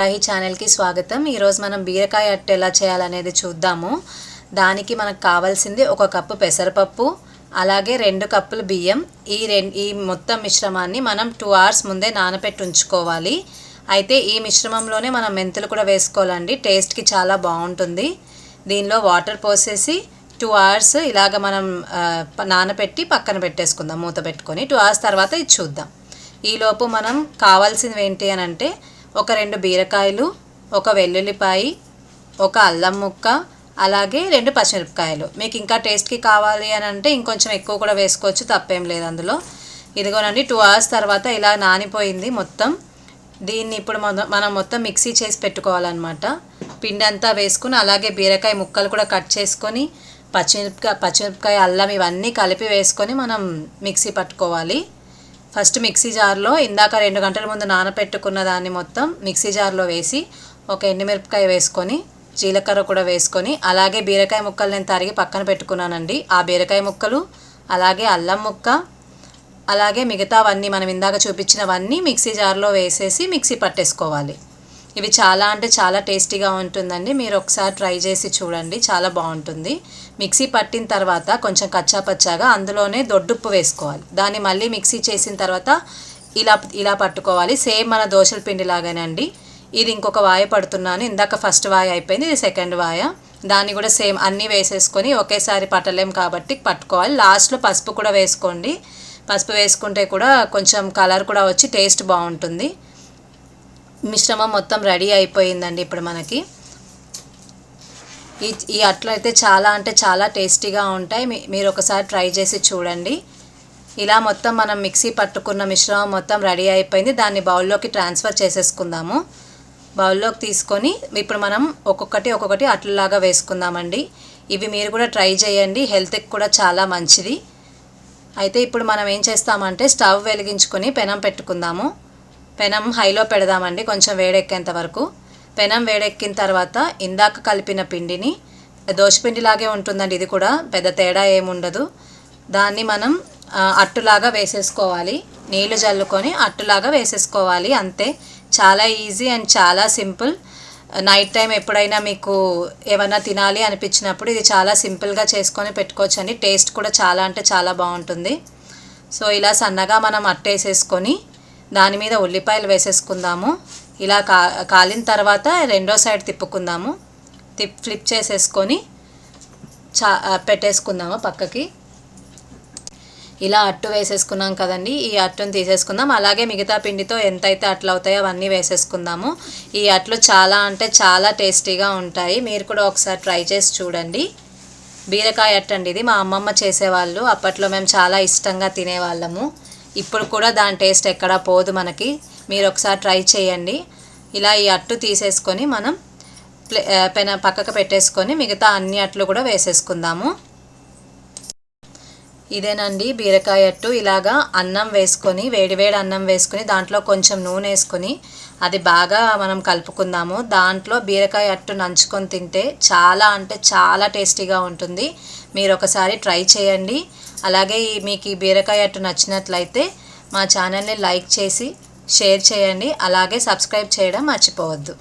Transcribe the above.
రాహి ఛానల్కి స్వాగతం. ఈరోజు మనం బీరకాయ అట్టు ఎలా చేయాలనేది చూద్దాము. దానికి మనకు కావాల్సింది ఒక కప్పు పెసరపప్పు అలాగే రెండు కప్పులు బియ్యం. ఈ రెండు ఈ మొత్తం మిశ్రమాన్ని మనం టూ అవర్స్ ముందే నానబెట్టి ఉంచుకోవాలి. అయితే ఈ మిశ్రమంలోనే మనం మెంతులు కూడా వేసుకోవాలండి. టేస్ట్కి చాలా బాగుంటుంది. దీనిలో వాటర్ పోసేసి టూ అవర్స్ ఇలాగ మనం నానబెట్టి పక్కన పెట్టేసుకుందాం. మూత పెట్టుకొని టూ అవర్స్ తర్వాత ఇది చూద్దాం. ఈలోపు మనం కావాల్సినవి ఏంటి అని అంటే ఒక రెండు బీరకాయలు ఒక వెల్లుల్లిపాయి ఒక అల్లం ముక్క అలాగే రెండు పచ్చిమిరపకాయలు. మీకు ఇంకా టేస్ట్కి కావాలి అని అంటే ఇంకొంచెం ఎక్కువ కూడా వేసుకోవచ్చు తప్పేం లేదు అందులో. ఇదిగోనండి టూ అవర్స్ తర్వాత ఇలా నానిపోయింది మొత్తం. దీన్ని ఇప్పుడు మనం మొత్తం మిక్సీ చేసి పెట్టుకోవాలన్నమాట. పిండి అంతా వేసుకుని అలాగే బీరకాయ ముక్కలు కూడా కట్ చేసుకొని పచ్చిమిరపకాయ పచ్చిమిరపకాయ అల్లం ఇవన్నీ కలిపి వేసుకొని మనం మిక్సీ పట్టుకోవాలి. ఫస్ట్ మిక్సీ జార్లో ఇందాక రెండు గంటల ముందు నానపెట్టుకున్న దాన్ని మొత్తం మిక్సీ జార్లో వేసి ఒక ఎండుమిరపకాయ వేసుకొని జీలకర్ర కూడా వేసుకొని అలాగే బీరకాయ ముక్కలు నేను తరిగి పక్కన పెట్టుకున్నానండి. ఆ బీరకాయ ముక్కలు అలాగే అల్లం ముక్క అలాగే మిగతావన్నీ మనం ఇందాక చూపించినవన్నీ మిక్సీ జార్లో వేసేసి మిక్సీ పట్టేసుకోవాలి. ఇవి చాలా అంటే చాలా టేస్టీగా ఉంటుందండి. మీరు ఒకసారి ట్రై చేసి చూడండి. చాలా బాగుంటుంది. మిక్సీ పట్టిన తర్వాత కొంచెం కచ్చాపచ్చాగా అందులోనే దొడ్డుప్పు వేసుకోవాలి. దాన్ని మళ్ళీ మిక్సీ చేసిన తర్వాత ఇలా ఇలా పట్టుకోవాలి. సేమ్ మన దోశల పిండి లాగానండి ఇది ఇంకొక వాయ పడుతున్నాను. ఇందాక ఫస్ట్ వాయ అయిపోయింది. ఇది సెకండ్ వాయ. దాన్ని కూడా సేమ్ అన్నీ వేసేసుకొని ఒకేసారి పట్టలేం కాబట్టి పట్టుకోవాలి. లాస్ట్లో పసుపు కూడా వేసుకోండి. పసుపు వేసుకుంటే కూడా కొంచెం కలర్ కూడా వచ్చి టేస్ట్ బాగుంటుంది. మిశ్రమం మొత్తం రెడీ అయిపోయిందండి ఇప్పుడు మనకి. ఈ ఈ అట్లయితే చాలా అంటే చాలా టేస్టీగా ఉంటాయి. మీరు ఒకసారి ట్రై చేసి చూడండి. ఇలా మొత్తం మనం మిక్సీ పట్టుకున్న మిశ్రమం మొత్తం రెడీ అయిపోయింది. దాన్ని బౌల్లోకి ట్రాన్స్ఫర్ చేసేసుకుందాము. బౌల్లోకి తీసుకొని ఇప్పుడు మనం ఒక్కొక్కటి ఒక్కొక్కటి అట్లలాగా వేసుకుందామండి. ఇవి మీరు కూడా ట్రై చేయండి. హెల్త్కి కూడా చాలా మంచిది. అయితే ఇప్పుడు మనం ఏం చేస్తామంటే స్టవ్ వెలిగించుకొని పెనం పెట్టుకుందాము. పెనం హైలో పెడదామండి కొంచెం వేడెక్కేంత వరకు. పెనం వేడెక్కిన తర్వాత ఇందాక కలిపిన పిండిని దోశపిండిలాగే ఉంటుందండి ఇది కూడా పెద్ద తేడా ఏముండదు. దాన్ని మనం అట్టులాగా వేసేసుకోవాలి. నీళ్ళు జల్లుకొని అట్టులాగా వేసేసుకోవాలి అంతే. చాలా ఈజీ అండ్ చాలా సింపుల్. నైట్ టైం ఎప్పుడైనా మీకు ఏమైనా తినాలి అనిపించినప్పుడు ఇది చాలా సింపుల్గా చేసుకొని పెట్టుకోవచ్చండి. టేస్ట్ కూడా చాలా అంటే చాలా బాగుంటుంది. సో ఇలా సన్నగా మనం అట్టేసేసుకొని దాని మీద ఉల్లిపాయలు వేసేసుకుందాము. ఇలా కా కాలిన తర్వాత రెండో సైడ్ తిప్పుకుందాము. తిప్ ఫ్లిప్ చేసేసుకొని చా పెట్టేసుకుందాము పక్కకి. ఇలా అట్టు వేసేసుకున్నాం కదండి. ఈ అట్టును తీసేసుకుందాం. అలాగే మిగతా పిండితో ఎంతైతే అట్లు అవుతాయో అవన్నీ వేసేసుకుందాము. ఈ అట్లు చాలా అంటే చాలా టేస్టీగా ఉంటాయి. మీరు కూడా ఒకసారి ట్రై చేసి చూడండి. బీరకాయ అట్టండి అండి ఇది. మా అమ్మమ్మ చేసేవాళ్ళు. అప్పట్లో మేము చాలా ఇష్టంగా తినేవాళ్ళము. ఇప్పుడు కూడా దాని టేస్ట్ ఎక్కడా పోదు మనకి. మీరు ఒకసారి ట్రై చేయండి. ఇలా ఈ అట్టు తీసేసుకొని మనం ప్లే పెన పక్కకు పెట్టేసుకొని మిగతా అన్ని అట్లు కూడా వేసేసుకుందాము. ఇదేనండి బీరకాయ అట్టు. ఇలాగా అన్నం వేసుకొని వేడివేడి అన్నం వేసుకొని దాంట్లో కొంచెం నూనె వేసుకొని అది బాగా మనం కలుపుకుందాము. దాంట్లో బీరకాయ అట్టు నంచుకొని తింటే చాలా అంటే చాలా టేస్టీగా ఉంటుంది. మీరు ఒకసారి ట్రై చేయండి. అలాగే మీకు ఈ బీరకాయ అట్టు నచ్చినట్లయితే మా ఛానల్ని లైక్ చేసి షేర్ చేయండి. అలాగే సబ్స్క్రైబ్ చేయడం మర్చిపోవద్దు.